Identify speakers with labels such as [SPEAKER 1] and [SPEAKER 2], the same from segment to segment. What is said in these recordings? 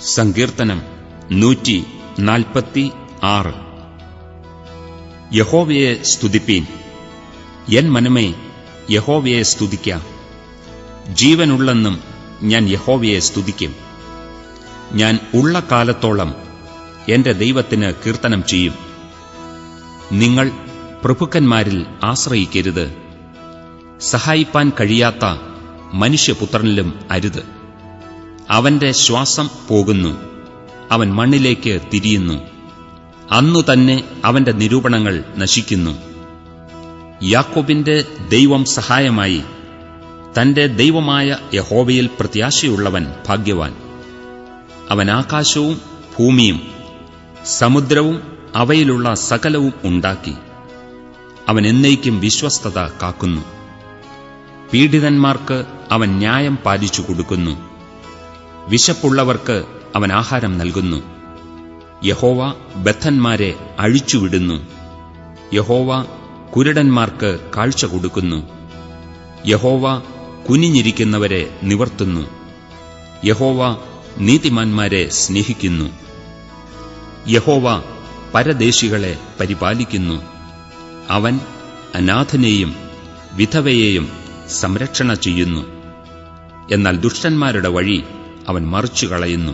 [SPEAKER 1] സങ്കീർത്തനം നൂറ്റി നാൽപ്പത്തി ആറ്. യഹോവയെ സ്തുതിപ്പീൻ. എൻ മനമേ യഹോവയെ സ്തുതിക്കാം. ജീവനുള്ളെന്നും ഞാൻ യഹോവയെ സ്തുതിക്കും. ഞാൻ ഉള്ള കാലത്തോളം എന്റെ ദൈവത്തിന് കീർത്തനം ചെയ്യും. നിങ്ങൾ പ്രഭുക്കന്മാരിൽ ആശ്രയിക്കരുത്. സഹായിപ്പാൻ കഴിയാത്ത മനുഷ്യപുത്രനിലും അരുത്. അവന്റെ ശ്വാസം പോകുന്നു. അവൻ മണ്ണിലേക്ക് തിരിയുന്നു. അന്നു തന്നെ അവന്റെ നിരൂപണങ്ങൾ നശിക്കുന്നു. യാക്കോബിന്റെ ദൈവം സഹായമായി തന്റെ ദൈവമായ യഹോവയിൽ പ്രത്യാശയുള്ളവൻ ഭാഗ്യവാൻ. അവൻ ആകാശവും ഭൂമിയും സമുദ്രവും അവയിലുള്ള സകലവും ഉണ്ടാക്കി. അവൻ എന്നേക്കും വിശ്വസ്തത കാക്കുന്നു. പീഡിതന്മാർക്ക് അവൻ ന്യായം പാലിച്ചു കൊടുക്കുന്നു. വിശപ്പുള്ളവർക്ക് അവൻ ആഹാരം നൽകുന്നു. യഹോവ ബദ്ധന്മാരെ അഴിച്ചുവിടുന്നു. യഹോവ കുരുടന്മാർക്ക് കാഴ്ച കൊടുക്കുന്നു. യഹോവ കുനിഞ്ഞിരിക്കുന്നവരെ നിവർത്തുന്നു. യഹോവ നീതിമാന്മാരെ സ്നേഹിക്കുന്നു. യഹോവ പരദേശികളെ പരിപാലിക്കുന്നു. അവൻ അനാഥനെയും വിധവയെയും സംരക്ഷണ ചെയ്യുന്നു. എന്നാൽ ദുഷ്ടന്മാരുടെ വഴി അവൻ മറിച്ചു കളയുന്നു.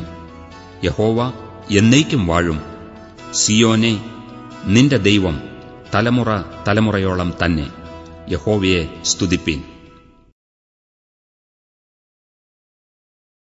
[SPEAKER 1] യഹോവ എന്നേക്കും വാഴും. സിയോനെ നിന്റെ ദൈവം തലമുറ തലമുറയോളം തന്നെ. യഹോവയെ സ്തുതിപ്പീൻ.